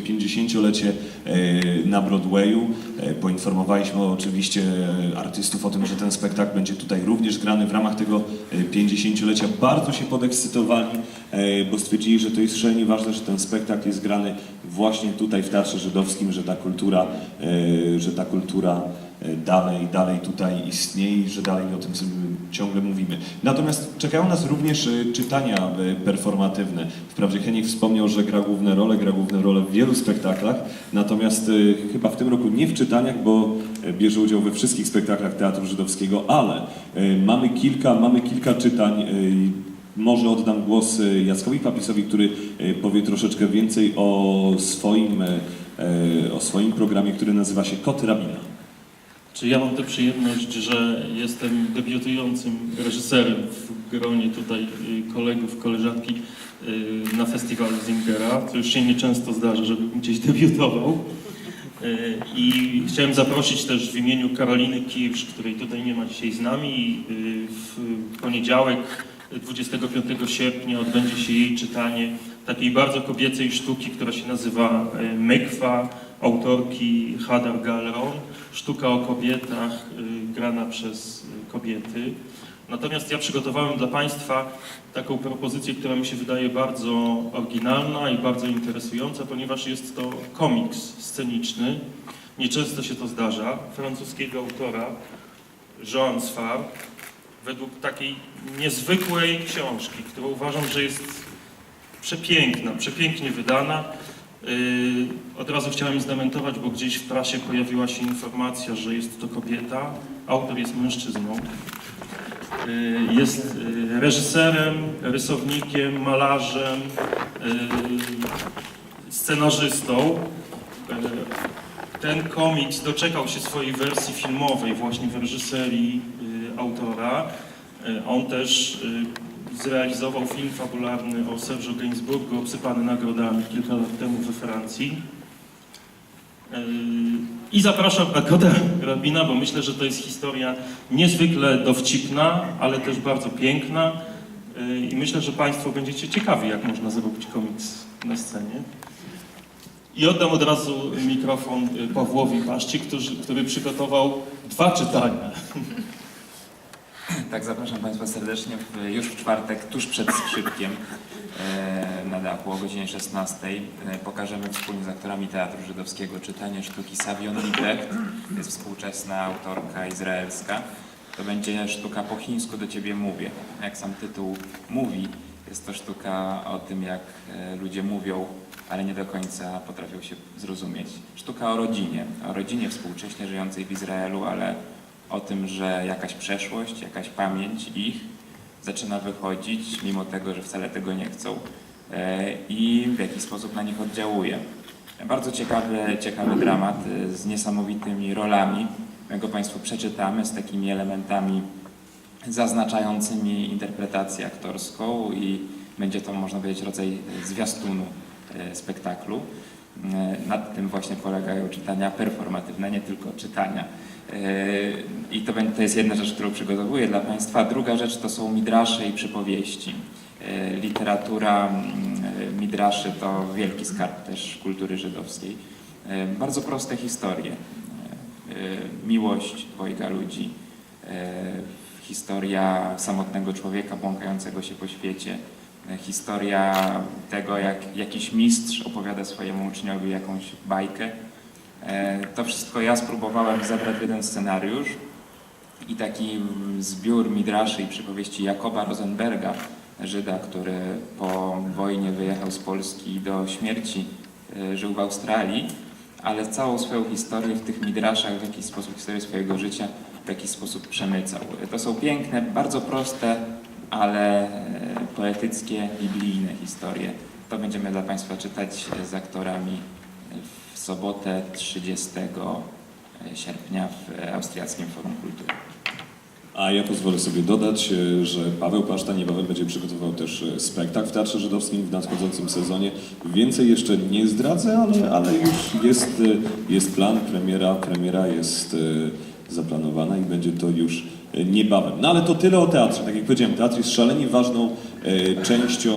50-lecie e, na Broadwayu. E, Poinformowaliśmy oczywiście e, artystów o tym, że ten spektakl będzie tutaj również grany w ramach tego e, 50-lecia. Bardzo się podekscytowali, bo stwierdzili, że to jest szalenie ważne, że ten spektakl jest grany właśnie tutaj w Teatrze Żydowskim, że ta kultura, że ta kultura dalej, dalej tutaj istnieje i że dalej o tym sobie ciągle mówimy. Natomiast czekają nas również e, czytania e, performatywne. Wprawdzie Henik wspomniał, że gra główne role, gra główne role w wielu spektaklach, natomiast chyba w tym roku nie w czytaniach, bo bierze udział we wszystkich spektaklach Teatru Żydowskiego, ale mamy kilka, mamy kilka czytań. może oddam głos Jackowi Papisowi, który powie troszeczkę więcej o swoim, o swoim programie, który nazywa się Kot Rabina. Czy ja mam tę przyjemność, że jestem debiutującym reżyserem w gronie tutaj y, kolegów, koleżanki y, na festiwalu Zingera. To już się nieczęsto zdarza, żebym gdzieś debiutował. Y, I chciałem zaprosić też w imieniu Karoliny Kirsz, której tutaj nie ma dzisiaj z nami. W poniedziałek 25 sierpnia odbędzie się jej czytanie takiej bardzo kobiecej sztuki, która się nazywa Mykwa, autorki Hadar Galron. Sztuka o kobietach, y, grana przez y, kobiety. Natomiast ja przygotowałem dla Państwa taką propozycję, która mi się wydaje bardzo oryginalna i bardzo interesująca, ponieważ jest to komiks sceniczny. Nieczęsto się to zdarza. Francuskiego autora Jean Sfar według takiej niezwykłej książki, którą uważam, że jest przepiękna, przepięknie wydana. Yy, Od razu chciałem zdementować, bo gdzieś w prasie pojawiła się informacja, że jest to kobieta. Autor jest mężczyzną. Yy, Jest yy, reżyserem, rysownikiem, malarzem, scenarzystą. Ten komiks doczekał się swojej wersji filmowej właśnie w reżyserii autora. On też zrealizował film fabularny o Serge'u Gainsbourgu, obsypany nagrodami kilka lat temu we Francji. Yy, I zapraszam na Koda Rabina, bo myślę, że to jest historia niezwykle dowcipna, ale też bardzo piękna. Yy, I myślę, że Państwo będziecie ciekawi, jak można zrobić komiks na scenie. I oddam od razu mikrofon y, Pawłowi Paszci, który, który przygotował dwa czytania. Tak, zapraszam Państwa serdecznie w, już w czwartek, tuż przed skrzypkiem e, na dachu o godzinie 16. E, pokażemy wspólnie z aktorami Teatru Żydowskiego czytanie sztuki Savion Liebrecht. To jest współczesna autorka izraelska. To będzie sztuka po chińsku do Ciebie mówię. Jak sam tytuł mówi, jest to sztuka o tym, jak e, ludzie mówią, ale nie do końca potrafią się zrozumieć. Sztuka o rodzinie, o rodzinie współcześnie żyjącej w Izraelu, ale o tym, że jakaś przeszłość, jakaś pamięć ich zaczyna wychodzić, mimo tego, że wcale tego nie chcą e, i w jakiś sposób na nich oddziałuje. Bardzo ciekawy, ciekawy dramat e, z niesamowitymi rolami. My go Państwu przeczytamy z takimi elementami zaznaczającymi interpretację aktorską i będzie to, można powiedzieć, rodzaj zwiastunu e, spektaklu. E, Nad tym właśnie polegają czytania performatywne, nie tylko czytania. E, I to, to jest jedna rzecz, którą przygotowuję dla Państwa. Druga rzecz to są midrasze i przypowieści. E, Literatura mm, midraszy to wielki skarb też kultury żydowskiej. Bardzo proste historie. Miłość dwojga ludzi, historia samotnego człowieka błąkającego się po świecie, historia tego, jak jakiś mistrz opowiada swojemu uczniowi jakąś bajkę. E, To wszystko ja spróbowałem zebrać w jeden scenariusz i taki zbiór midraszy i przypowieści Jakoba Rosenberga, Żyda, który po wojnie wyjechał z Polski do śmierci, e, żył w Australii, ale całą swoją historię w tych midraszach, w jakiś sposób historię swojego życia w jakiś sposób przemycał. To są piękne, bardzo proste, ale e, poetyckie, biblijne historie. To będziemy dla Państwa czytać z aktorami w sobotę 30 sierpnia w Austriackim Forum Kultury. A ja pozwolę sobie dodać, e, że Paweł Paszta niebawem będzie przygotował też e, spektakl w Teatrze Żydowskim w nadchodzącym sezonie. Więcej jeszcze nie zdradzę, ale, ale już jest, e, jest plan, premiera, premiera jest e, zaplanowana i będzie to już e, niebawem. No ale to tyle o teatrze. Tak jak powiedziałem, teatr jest szalenie ważną e, częścią